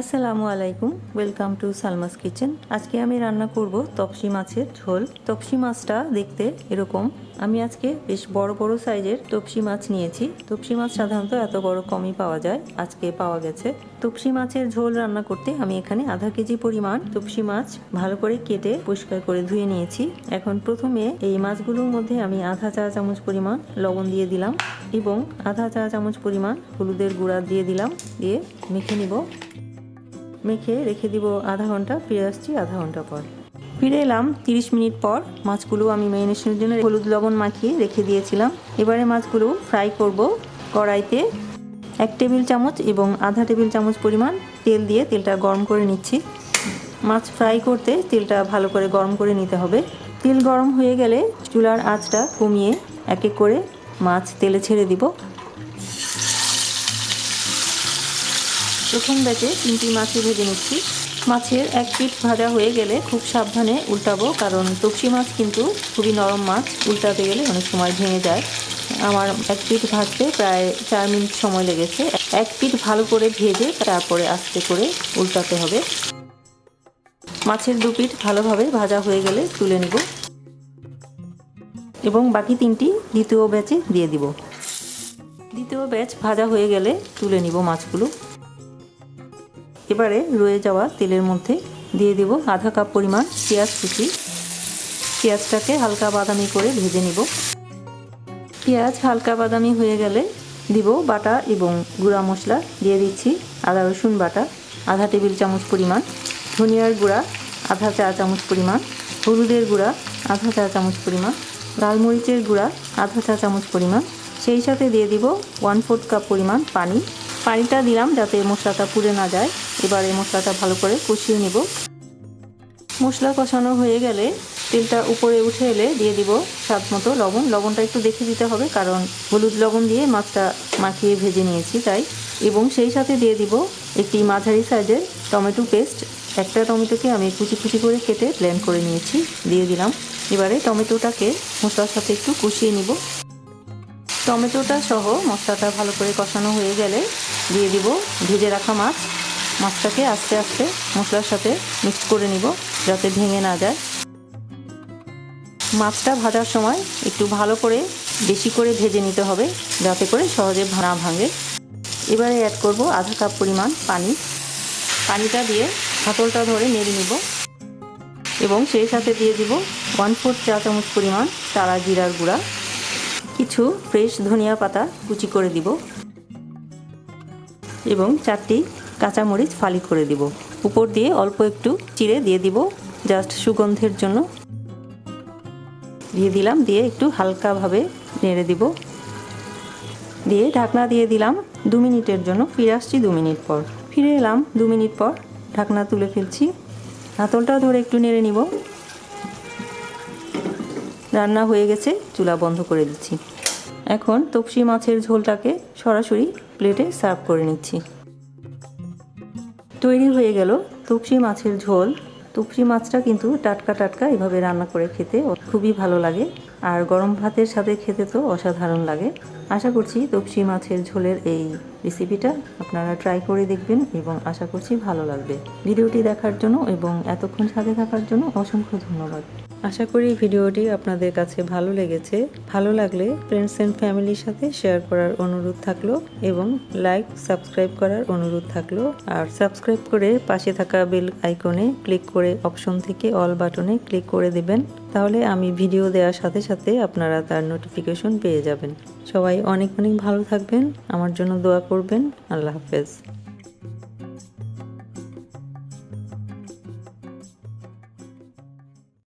আসসালামু আলাইকুম welcome to Salma's kitchen আজকে আমি রান্না করব তপসি মাছের ঝোল। তপসি মাছটা দেখতে এরকম। আমি আজকে বেশ বড় বড় সাইজের তপসি মাছ নিয়েছি। তপসি মাছ সাধারণত এত বড় কমই পাওয়া যায়, আজকে পাওয়া গেছে। তপসি মাছের ঝোল রান্না করতে আমি এখানে আধা কেজি পরিমাণ তপসি মাছ ভালো করে কেটে পরিষ্কার করে ধুয়ে নিয়েছি। এখন প্রথমে এই মাছগুলোর মধ্যে আমি আধা চা চামচ পরিমাণ লবণ দিয়ে দিলাম এবং আধা চা চামচ পরিমাণ হলুদের গুঁড়া দিয়ে দিলাম, দিয়ে মেখে নিব। মেখে রেখে দিব আধা ঘণ্টা, ফিরে আসছি আধা ঘণ্টা পর। ফিরে এলাম তিরিশ মিনিট পর, মাছগুলো আমি ম্যারিনেশনের জন্য হলুদ লবণ মাখিয়ে রেখে দিয়েছিলাম। এবারে মাছগুলো ফ্রাই করব কড়াইতে এক টেবিল চামচ এবং আধা টেবিল চামচ পরিমাণ তেল দিয়ে তেলটা গরম করে নিচ্ছি। মাছ ফ্রাই করতে তেলটা ভালো করে গরম করে নিতে হবে। তেল গরম হয়ে গেলে চুলার আঁচটা কমিয়ে এক এক করে মাছ তেলে ছেড়ে দিব। প্রথম ব্যাচে তিনটি মাছই ভেজে নিচ্ছি। মাছের এক পিঠ ভাজা হয়ে গেলে খুব সাবধানে উল্টাবো, কারণ তপসি মাছ কিন্তু খুবই নরম মাছ, উল্টাতে গেলে অনেক সময় ভেঙে যায়। আমার এক পিঠ ভাজতে প্রায় চার মিনিট সময় লেগেছে। এক পিঠ ভালো করে ভেজে তারপরে আস্তে করে উল্টাতে হবে। মাছের দু পিঠ ভালোভাবে ভাজা হয়ে গেলে তুলে নিব। এবং বাকি তিনটি দ্বিতীয় ব্যাচে দিয়ে দিব। দ্বিতীয় ব্যাচ ভাজা হয়ে গেলে তুলে নিব মাছগুলো। এবারে রয়ে যাওয়া তেলের মধ্যে দিয়ে দেব আধা কাপ পরিমাণ পেঁয়াজ কুচি। পেঁয়াজটাকে হালকা বাদামি করে ভেজে নিব। পেঁয়াজ হালকা বাদামি হয়ে গেলে দিব বাটা এবং গুঁড়া মশলা। দিয়ে দিচ্ছি আদা রসুন বাটা, আধা টেবিল চামচ পরিমাণ ধনিয়ার গুঁড়া, আধা চা চামচ পরিমাণ হলুদের গুঁড়া, আধা চা চামচ পরিমাণ লাল মরিচের গুঁড়া, আধা চা চামচ পরিমাণ। সেই সাথে দিয়ে দিব ওয়ান ফোর্থ কাপ পরিমাণ পানি। পানিটা দিলাম যাতে মশলাটা পুড়ে না যায়। এবারে মশলাটা ভালো করে কষিয়ে নিব। মশলা কষানো হয়ে গেলে তেলটা উপরে উঠে এলে দিয়ে দিব স্বাদ মতো লবণ। লবণটা একটু দেখে দিতে হবে, কারণ হলুদ লবণ দিয়ে মাছটা মাখিয়ে ভেজে নিয়েছি তাই। এবং সেই সাথে দিয়ে দিব একটি মাঝারি সাইজের টমেটো পেস্ট। একটা টমেটোকে আমি কুচি কুচি করে কেটে ব্লেন্ড করে নিয়েছি, দিয়ে দিলাম। এবারে টমেটোটাকে মশলার সাথে একটু কষিয়ে নিব। টমেটোটা সহ মশলাটা ভালো করে কষানো হয়ে গেলে দিয়ে দিব ভেজে রাখা মাছ। মাছটাকে আস্তে আস্তে মশলার সাথে মিক্স করে নিব যাতে ভেঙে না যায়। মাছটা ভাজার সময় একটু ভালো করে বেশি করে ভেজে নিতে হবে যাতে করে সহজে না ভাঙে। এবারে অ্যাড করব আধা কাপ পরিমাণ পানি। পানিটা দিয়ে হাতলটা ধরে নেড়ে নিব। এবং সেই সাথে দিয়ে দিব ওয়ান ফোর্থ চা চামচ পরিমাণ চারা জিরার গুঁড়া। কিছু ফ্রেশ ধনিয়া পাতা কুচি করে দিব এবং চারটি কাঁচামরিচ ফালি করে দিব। উপর দিয়ে অল্প একটু চিড়ে দিয়ে দিব জাস্ট সুগন্ধের জন্য। দিয়ে দিলাম, দিয়ে একটু হালকাভাবে নেড়ে দিব। দিয়ে ঢাকনা দিয়ে দিলাম দু মিনিটের জন্য, ফিরে আসছি দু মিনিট পর। ফিরে এলাম দু মিনিট পর, ঢাকনা তুলে ফেলছি। হাতলটা ধরে একটু নেড়ে নিব। রান্না হয়ে গেছে, চুলা বন্ধ করে দিচ্ছি। এখন তপসি মাছের ঝোলটাকে সরাসরি প্লেটে সার্ভ করে নিচ্ছি। তৈরি হয়ে গেল তপসি মাছের ঝোল। তপসি মাছটা কিন্তু টাটকা টাটকা এভাবে রান্না করে খেতে খুবই ভালো লাগে, আর গরম ভাতের সাথে খেতে তো অসাধারণ লাগে। আশা করছি তপসি মাছের ঝোলের এই রেসিপিটা আপনারা ট্রাই করে দেখবেন এবং আশা করছি ভালো লাগবে। ভিডিওটি দেখার জন্য এবং এতক্ষণ সাথে থাকার জন্য অসংখ্য ধন্যবাদ। আশা করি ভিডিওটি আপনাদের কাছে ভালো লেগেছে। ভালো লাগলে ফ্রেন্ডস অ্যান্ড ফ্যামিলির সাথে শেয়ার করার অনুরোধ থাকল এবং লাইক সাবস্ক্রাইব করার অনুরোধ থাকল। আর সাবস্ক্রাইব করে পাশে থাকা বেল আইকনে ক্লিক করে অপশন থেকে অল বাটনে ক্লিক করে দেবেন। তাহলে আমি ভিডিও দেওয়ার সাথে সাথে আপনারা তার নোটিফিকেশন পেয়ে যাবেন। সবাই অনেক অনেক ভালো থাকবেন। আমার জন্য দোয়া করবেন। আল্লাহ হাফেজ।